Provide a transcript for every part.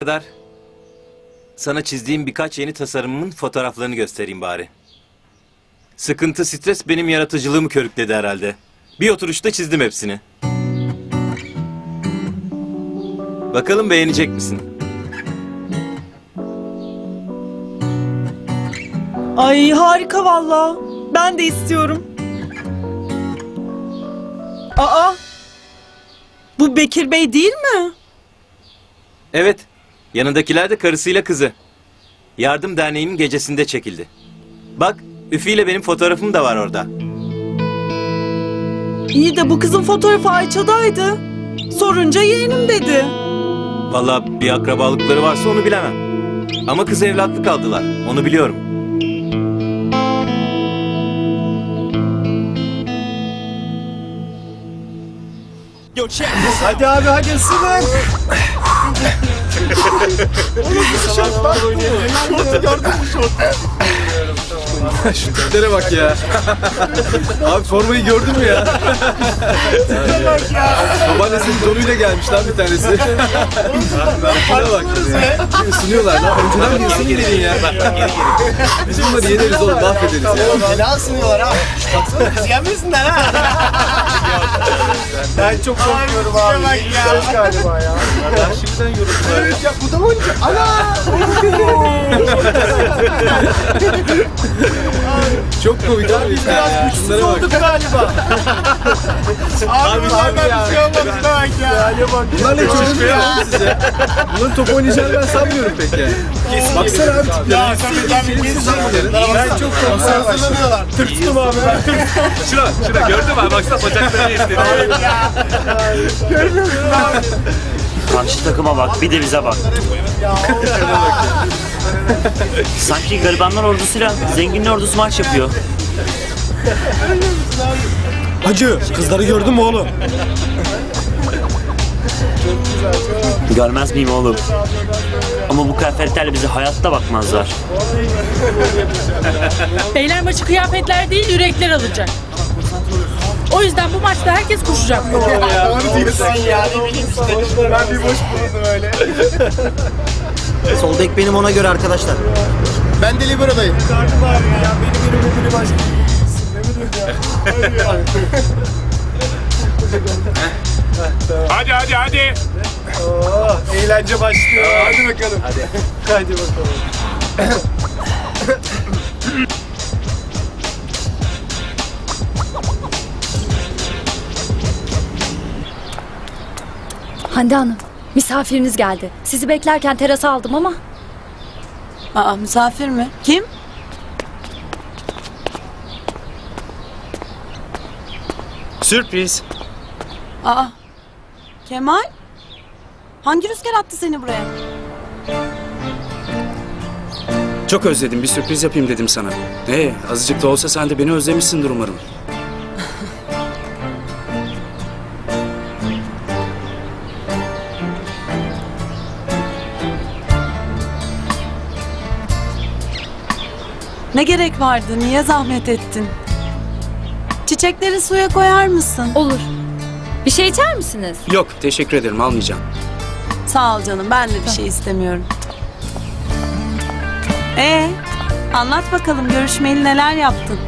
kadar sana çizdiğim birkaç yeni tasarımımın fotoğraflarını göstereyim bari. Sıkıntı, stres benim yaratıcılığımı körükledi herhalde. Bir oturuşta çizdim hepsini. Bakalım beğenecek misin? Ay harika valla. Ben de istiyorum. Aa! Bu Bekir Bey değil mi? Evet, yanındakiler de karısıyla kızı. Yardım Derneği'nin gecesinde çekildi. Bak, Üfi ile benim fotoğrafım da var orada. İyi de bu kızın fotoğrafı Ayça'daydı. Sorunca yeğenim dedi. Vallahi bir akrabalıkları varsa onu bilemem. Ama kız evlatlık aldılar, onu biliyorum. Hadi abi hadi ısının. Şu tiplere bak ya. Abi formayı gördün mü ya? Babaannesinin donuyla gelmiş lan bir tanesi. Şuna bak. Isınıyorlar lan. Önceden bir ısının dedin ya. Biz bunları yeneriz oğlum mahvederiz ya. Fena ısınıyorlar ha. Baksana biz yemesinler ha. Ben çok korkuyorum abi. Bak ya. galiba ya. Ben şimdiden yoruldular ya. Ya bu da oyuncu. Ana! Çok komik abi. Biz biraz güçsüz bak. olduk galiba. abi bunlardan bir şey olmadı bak ya. Bunlarla hiç oynamıyor musun siz ya? Bunların top oynayacağını ben sanmıyorum pek yani. Baksana abi tiplere. Ya tabii tabii biz Ben çok korkuyorum. hazırlanıyorlar. Tırstım abi. Şuna, şuna gördün mü abi? Baksana bacaklarını istedi. Karşı takıma bak, bir de bize bak. Sanki garibanlar ordusuyla zenginin ordusu maç yapıyor. Hacı kızları gördün mü oğlum? Görmez miyim oğlum? Ama bu kıyafetlerle bize hayatta bakmazlar. Beyler maçı kıyafetler değil yürekler alacak. O yüzden bu maçta herkes koşacak. Doğru diyorsun ya. Ne bileyim işte. Ben bir boş bulundum öyle. Sol bek benim ona göre arkadaşlar. Ben de liberodayım. Hadi hadi hadi. Eğlence başlıyor. Hadi bakalım. Hadi. Hadi bakalım. Hande Hanım, misafiriniz geldi. Sizi beklerken terasa aldım ama Aa misafir mi? Kim? Sürpriz. Aa Kemal? Hangi rüzgar attı seni buraya? Çok özledim. Bir sürpriz yapayım dedim sana. Ee, azıcık da olsa sen de beni özlemişsindir umarım. Ne gerek vardı? Niye zahmet ettin? Çiçekleri suya koyar mısın? olur. Bir şey içer misiniz? Yok, teşekkür ederim. Almayacağım. Sağ ol canım. Ben de bir şey istemiyorum. Ee, anlat bakalım görüşmeli neler yaptın?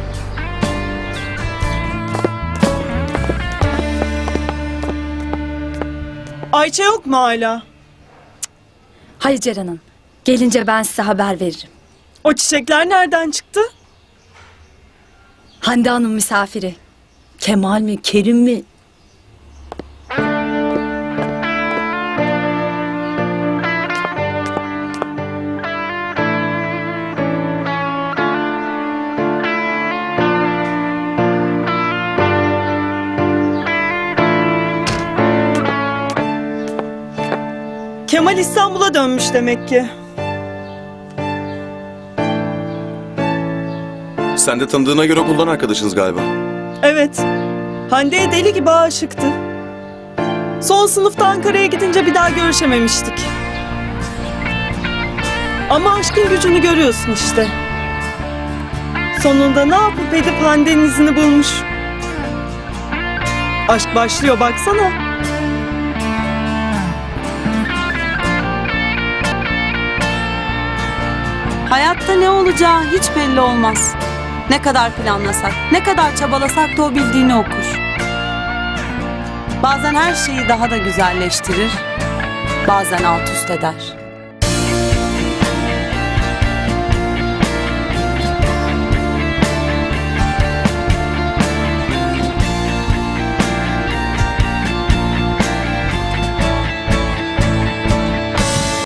Ayça yok mu hala? Hayır Ceren Hanım. Gelince ben size haber veririm. O çiçekler nereden çıktı? Hande Hanım misafiri. Kemal mi, Kerim mi? Kemal İstanbul'a dönmüş demek ki. Sen de tanıdığına göre okuldan arkadaşınız galiba. Evet. Hande'ye deli gibi aşıktı. Son sınıfta Ankara'ya gidince bir daha görüşememiştik. Ama aşkın gücünü görüyorsun işte. Sonunda ne yapıp edip Hande'nin izini bulmuş. Aşk başlıyor baksana. Hayatta ne olacağı hiç belli olmaz. Ne kadar planlasak, ne kadar çabalasak da o bildiğini okur. Bazen her şeyi daha da güzelleştirir, bazen alt üst eder.